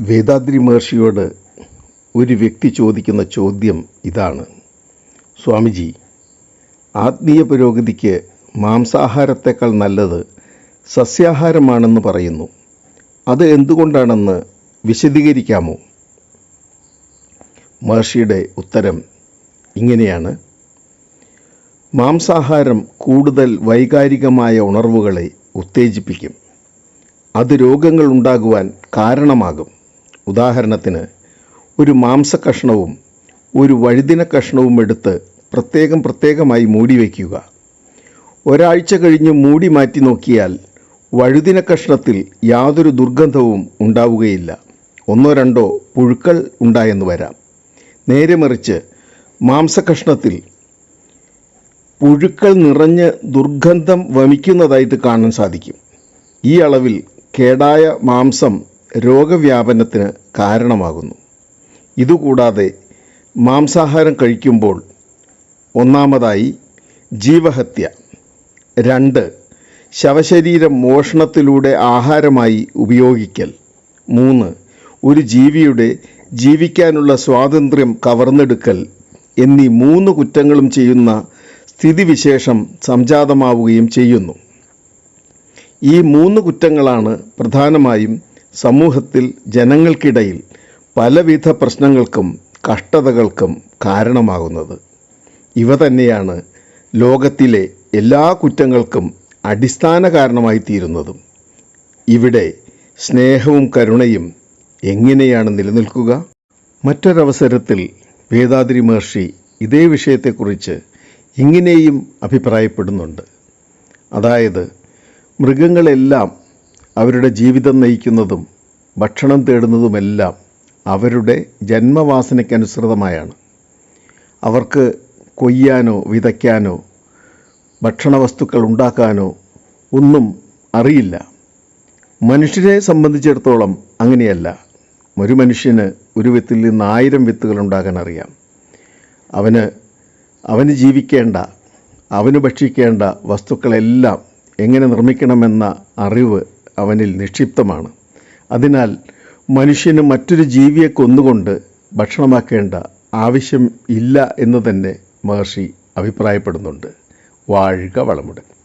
വേദാദ്രി മഹർഷിയോട് ഒരു വ്യക്തി ചോദിക്കുന്ന ചോദ്യം ഇതാണ്. സ്വാമിജി ആത്മീയ പുരോഗതിക്ക് മാംസാഹാരത്തേക്കാൾ നല്ലത് സസ്യാഹാരമാണെന്ന് പറയുന്നു. അത് എന്തുകൊണ്ടാണെന്ന് വിശദീകരിക്കാമോ? മഹർഷിയുടെ ഉത്തരം ഇങ്ങനെയാണ്. മാംസാഹാരം കൂടുതൽ വൈകാരികമായ ഉണർവുകളെ ഉത്തേജിപ്പിക്കും. അത് രോഗങ്ങൾ ഉണ്ടാകുവാൻ കാരണമാകും. ഉദാഹരണത്തിന് ഒരു മാംസ കഷ്ണവും ഒരു വഴുതിന കഷ്ണവും എടുത്ത് പ്രത്യേകം പ്രത്യേകമായി മൂടി വയ്ക്കുക ഒരാഴ്ച കഴിഞ്ഞ് മൂടി മാറ്റി നോക്കിയാൽ വഴുതിന കഷ്ണത്തിൽ യാതൊരു ദുർഗന്ധവും ഉണ്ടാവുകയില്ല. ഒന്നോ രണ്ടോ പുഴുക്കൾ ഉണ്ടായെന്ന് വരാം. നേരെ മറിച്ച് മാംസകഷ്ണത്തിൽ പുഴുക്കൾ നിറഞ്ഞ് ദുർഗന്ധം വമിക്കുന്നതായിട്ട് കാണാൻ സാധിക്കും. ഈ അളവിൽ കേടായ മാംസം രോഗവ്യാപനത്തിന് കാരണമാകുന്നു. ഇതുകൂടാതെ മാംസാഹാരം കഴിക്കുമ്പോൾ ഒന്നാമതായി ജീവഹത്യ രണ്ട് ശവശരീരം മോഷണത്തിലൂടെ ആഹാരമായി ഉപയോഗിക്കൽ മൂന്ന് ഒരു ജീവിയുടെ ജീവിക്കാനുള്ള സ്വാതന്ത്ര്യം കവർന്നെടുക്കൽ എന്നീ മൂന്ന് കുറ്റങ്ങളും ചെയ്യുന്ന സ്ഥിതിവിശേഷം സംജാതമാവുകയും ചെയ്യുന്നു. ഈ മൂന്ന് കുറ്റങ്ങളാണ് പ്രധാനമായും സമൂഹത്തിൽ ജനങ്ങൾക്കിടയിൽ പലവിധ പ്രശ്നങ്ങൾക്കും കഷ്ടതകൾക്കും കാരണമാകുന്നത്. ഇവ തന്നെയാണ് ലോകത്തിലെ എല്ലാ കുറ്റങ്ങൾക്കും അടിസ്ഥാന കാരണമായി തീരുന്നതും. ഇവിടെ സ്നേഹവും കരുണയും എങ്ങനെയാണ് നിലനിൽക്കുക? മറ്റൊരവസരത്തിൽ വേദാദ്രി മഹർഷി ഇതേ വിഷയത്തെക്കുറിച്ച് ഇങ്ങനെയും അഭിപ്രായപ്പെടുന്നുണ്ട്. അതായത് മൃഗങ്ങളെല്ലാം അവരുടെ ജീവിതം നയിക്കുന്നതും ഭക്ഷണം തേടുന്നതുമെല്ലാം അവരുടെ ജന്മവാസനയ്ക്കനുസൃതമായാണ്. അവർക്ക് കൊയ്യാനോ വിതയ്ക്കാനോ ഭക്ഷണവസ്തുക്കൾ ഉണ്ടാക്കാനോ ഒന്നും അറിയില്ല. മനുഷ്യരെ സംബന്ധിച്ചിടത്തോളം അങ്ങനെയല്ല. ഒരു മനുഷ്യന് ഒരു വിത്തിൽ നിന്ന് ആയിരം വിത്തുകൾ ഉണ്ടാകാൻ അറിയാം. അവന് അവന് ജീവിക്കേണ്ട അവന് ഭക്ഷിക്കേണ്ട വസ്തുക്കളെല്ലാം എങ്ങനെ നിർമ്മിക്കണമെന്ന അറിവ് അവനിൽ നിക്ഷിപ്തമാണ്. അതിനാൽ മനുഷ്യന് മറ്റൊരു ജീവിയെ കൊന്നുകൊണ്ട് ഭക്ഷണമാക്കേണ്ട ആവശ്യം ഇല്ല എന്ന് തന്നെ മഹർഷി അഭിപ്രായപ്പെടുന്നുണ്ട്. വാഴുക വളമുടൻ.